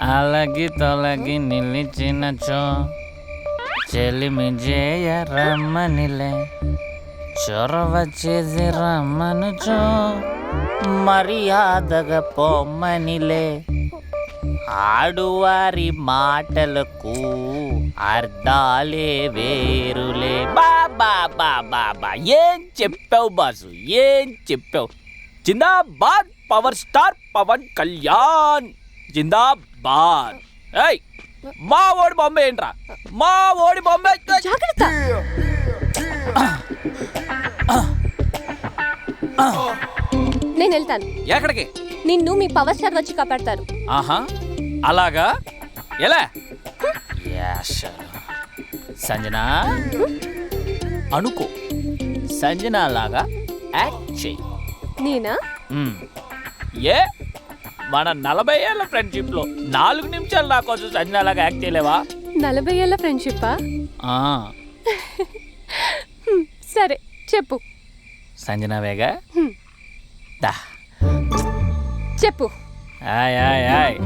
అలాగే తొలగి నిలిచినచో చెలిమి జేయ రమ్మనిలే చొరవ చేసి రమ్మనుచో మర్యాదగా పొమ్మనిలే. ఆడువారి మాటలకు అర్థాలే వేరులే. బాబా బాబా బా. ఏం చెప్పావు బాసు? ఏం చెప్పావు? జిందాబాద్ పవర్ స్టార్ పవన్ కళ్యాణ్. జిందాబాద్. ఏయ్ మా ఓడి బొమ్మ ఏంట్రా? మా ఓడి బొమ్మ జాగ్రత్త. నేను వెళ్తాను. ఎక్కడికి? నిన్ను మీ పవర్ స్టార్ వచ్చి కాపాడతారు. ఆహా అలాగా? ఎలా. సంజన? అనుకో. సంజన లాగా యాక్ట్ చెయ్యి. నేనా. ఏ? మన నలభై ఏళ్ళ ఫ్రెండ్షిప్లో నాలుగు నిమిషాలు నా కోసం సంజన లాగా యాక్ట్ చేయలేవా? నలభై ఏళ్ళ ఫ్రెండ్షిప్పా? ఆ, హ్మ్, సరే చెప్పు. సంజన వేగా? హ్మ్, దా. చెప్పు. ఆయ్ ఆయ్ ఆయ్.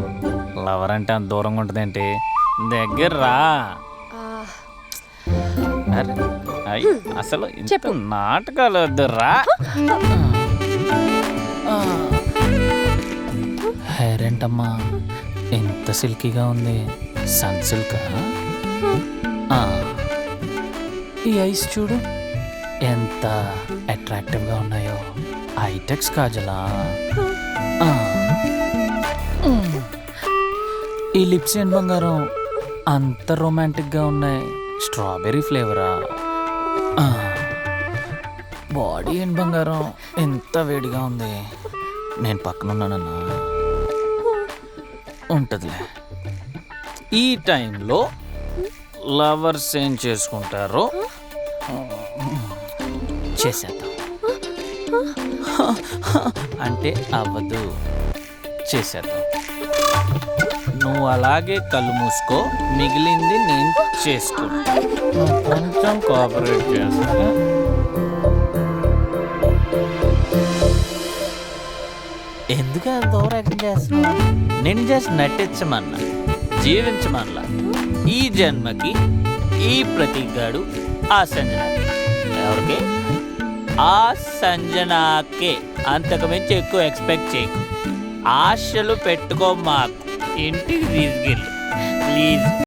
లవర్ అంటే అంత దూరంగా ఉంటుందేంటి? దగ్గర రా ఆ, అరే, అసలు ఇంత చెప్పు. నాటకాలు వద్దు రా హెయిర్ ఏంటమ్మా? ఎంత సిల్కీగా ఉంది. సన్ సిల్క్ ఈ ఐస్ చూడు. ఎంత అట్రాక్టివ్గా ఉన్నాయో. ఐటెక్స్ కాజలా. ఈ లిప్స్ ఏంటి బంగారం? అంత రొమాంటిక్గా ఉన్నాయి. స్ట్రాబెర్రీ ఫ్లేవరా? బాడీ ఏంటి బంగారం? ఎంత వేడిగా ఉంది. నేను పక్కన ఉన్నానన్నా ఉంటుందిలే. ఈ టైంలో లవర్స్ ఏం చేసుకుంటారో చేసేద్దాం. అంటే అవ్వదు. చేసేద్దాం. నువ్వు అలాగే కళ్ళు మూసుకో మిగిలింది నేను చేసుకో కొంచెం కోఆపరేట్ చేస్తా ఎందుకు అంత ఓవరాక్షన్ చేస్తున్నావు? నేను జస్ట్ నటించమన్నా జీవించమన్నా. ఈ జన్మకి ఈ ప్రతిగాడు ఆ సంజనకి. ఎవరికి? ఆ సంజనాకే. అంతకుమించి ఎక్కువ ఎక్స్పెక్ట్ చేయకు. ఆశలు పెట్టుకో మాకు. ఇంటికి తీసుకెళ్ళి. ప్లీజ్